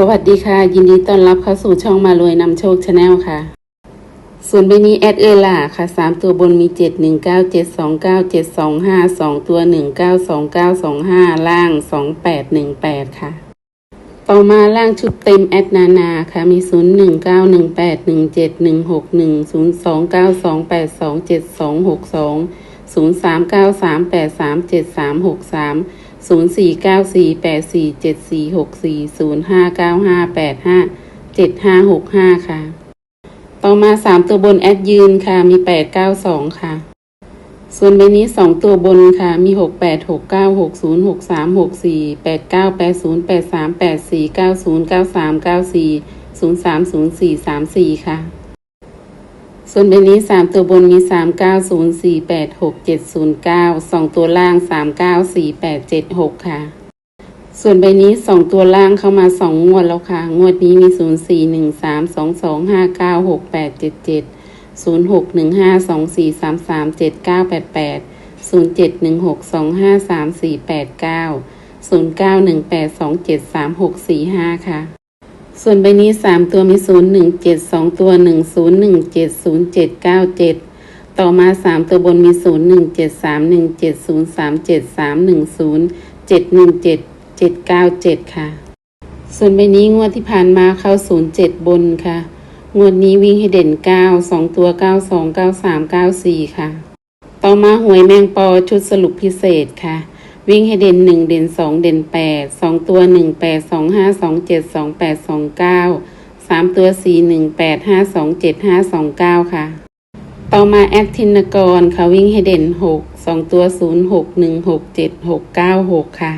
สวัสดีค่ะ ยินดีต้อนรับเข้าสู่ช่องมารวยนำโชคชาแนลค่ะ ส่วนใบนี้แอดเอล่าค่ะสามตัวบนมีเจ็ดหนึ่งเก้าเจ็ดสองเก้าเจ็ดสองห้าสองตัวหนึ่งเก้าสองเก้าสองห้าล่างสองแปดหนึ่งแปดค่ะ ต่อมาล่างชุดเต็มแอดนานาค่ะมีศูนย์หนึ่งเก้าหนึ่งแปดหนึ่งเจ็ดหนึ่งหกหนึ่งศูนย์สองเก้าสองแปดสองเจ็ดสองหกสอง ศูนย์สามเก้าสามแปดสามเจ็ดสามหกสามศูนย์สี่เก้าสี่แปดสี่เจ็ดสี่หกสี่ศูนย์ห้าเก้าห้าแปดห้าเจ็ดห้าหกห้าค่ะ ต่อมาสามตัวบนแอดยืนค่ะ มีแปดเก้าสองค่ะ ส่วนใบนี้สองตัวบนค่ะ มีหกแปดหกเก้าหกศูนย์หกสามหกสี่แปดเก้าแปดศูนย์แปดสามแปดสี่เก้าศูนย์เก้าสามเก้าสี่ศูนย์สามศูนย์สี่สามสี่ค่ะ ส่วนใบนี้สามตัวบนมีสามเก้าศูนย์สี่แปดหกเจ็ดศูนย์เก้าสองตัวล่างสามเก้าสี่แปดเจ็ดหกค่ะ ส่วนใบนี้สองตัวล่างเข้ามาสองงวดแล้วค่ะ งวดนี้มีศูนย์สี่หนึ่งสามสองสองห้าเก้าหกแปดเจ็ดเจ็ดศูนย์หกหนึ่งห้าสองสี่สามสามเจ็ดเก้าแปดแปดศูนย์เจ็ดหนึ่งหกสองห้าสามสี่แปดเก้าศูนย์เก้าหนึ่งแปดสองเจ็ดสามหกสี่ห้าค่ะ ส่วนใบนี้สามตัวมีศูนย์หนึ่งเจ็ดสองตัวหนึ่งศูนย์หนึ่งเจ็ดศูนย์เจ็ดเก้าเจ็ดต่อมาสามตัวบนมีศูนย์หนึ่งเจ็ดสามหนึ่งเจ็ดศูนย์สามเจ็ดสามหนึ่งศูนย์เจ็ดหนึ่งเจ็ดเจ็ดเก้าเจ็ดค่ะ ส่วนใบนี้งวดที่ผ่านมาเข้าศูนย์เจ็ดบนค่ะ งวดนี้วิ่งให้เด่นเก้าสองตัวเก้าสองเก้าสามเก้าสี่ค่ะ ต่อมาหวยแมงปอชุดสรุปพิเศษค่ะ วิ่งให้เด่นหนึ่งเด่นสองเด่นแปดสองตัวหนึ่งแปดสองห้าสองเจ็ดสองแปดสองเก้าสามตัวสี่หนึ่งแปดห้าสองเจ็ดห้าสองเก้าค่ะ ต่อมาแอดทินกรค่ะวิ่งให้เด่นหกสองตัวศูนย์หกหนึ่งหกเจ็ดหกเก้าหกค่ะ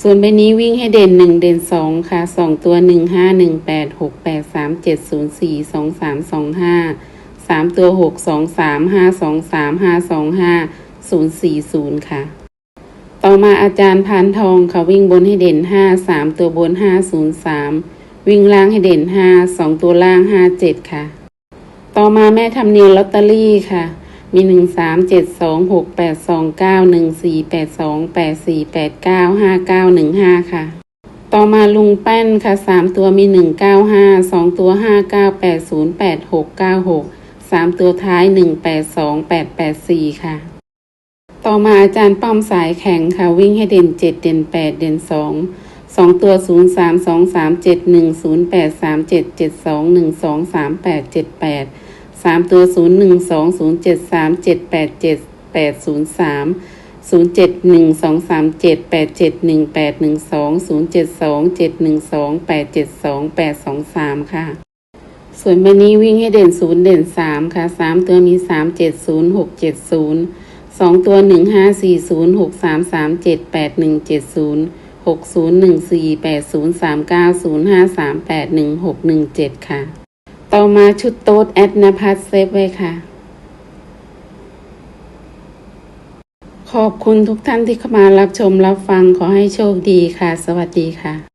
ส่วนใบนี้วิ่งให้เด่นหนึ่งเด่นสองค่ะสองตัวหนึ่งห้าหนึ่งแปดหกแปดสามเจ็ดศูนย์สี่สองสามสองห้าสามตัวหกสองสามห้าสองสามห้าสองห้าศูนย์สี่ศูนย์ค่ะ ต่อมาอาจารย์พานทองค่ะวิ่งบนให้เด่นห้าสามตัวบนห้าศูนย์สามวิ่งล่างให้เด่นห้าสองตัวล่างห้าเจ็ดค่ะ ต่อมาแม่ทำเนียนลอตเตอรี่ค่ะ มีหนึ่งสามเจ็ดสองหกแปดสองเก้าหนึ่งสี่แปดสองแปดสี่แปดเก้าห้าเก้าหนึ่งห้าค่ะ ต่อมาลุงแป้นค่ะสามตัวมีหนึ่งเก้าห้าสองตัวห้าเก้าแปดศูนย์แปดหกเก้าหกสามตัวท้ายหนึ่งแปดสองแปดแปดสี่ค่ะ ต่อมาอาจารย์ป้อมสายแข็งค่ะ วิ่งให้เด่นเจ็ดเด่นแปดเด่นสองสองตัวศูนย์สามสองสามเจ็ดหนึ่งศูนย์แปดสามเจ็ดเจ็ดสองหนึ่งสองสามแปดเจ็ดแปดสามตัวศูนย์หนึ่งสองศูนย์เจ็ดสามเจ็ดแปดเจ็ดแปดศูนย์สามศูนย์เจ็ดหนึ่งสองสามเจ็ดแปดเจ็ดหนึ่งแปดหนึ่งสองศูนย์เจ็ดสองเจ็ดหนึ่งสองแปดเจ็ดสองแปดสองสามค่ะ ส่วนใบนี้วิ่งให้เด่นศูนย์เด่นสามค่ะสามตัวมีสามเจ็ดศูนย์หกเจ็ดศูนย์ สองตัวหนึ่งห้าสี่ศูนย์หกสามสามเจ็ดแปดหนึ่งเจ็ดศูนย์หกศูนย์หนึ่งสี่แปดศูนย์สามเก้าศูนย์ห้าสามแปดหนึ่งหกหนึ่งเจ็ดค่ะ ต่อมาชุดโต๊ดแอดนภัสเซฟไว้ค่ะ ขอบคุณทุกท่านที่เข้ามารับชมรับฟังขอให้โชคดีค่ะ สวัสดีค่ะ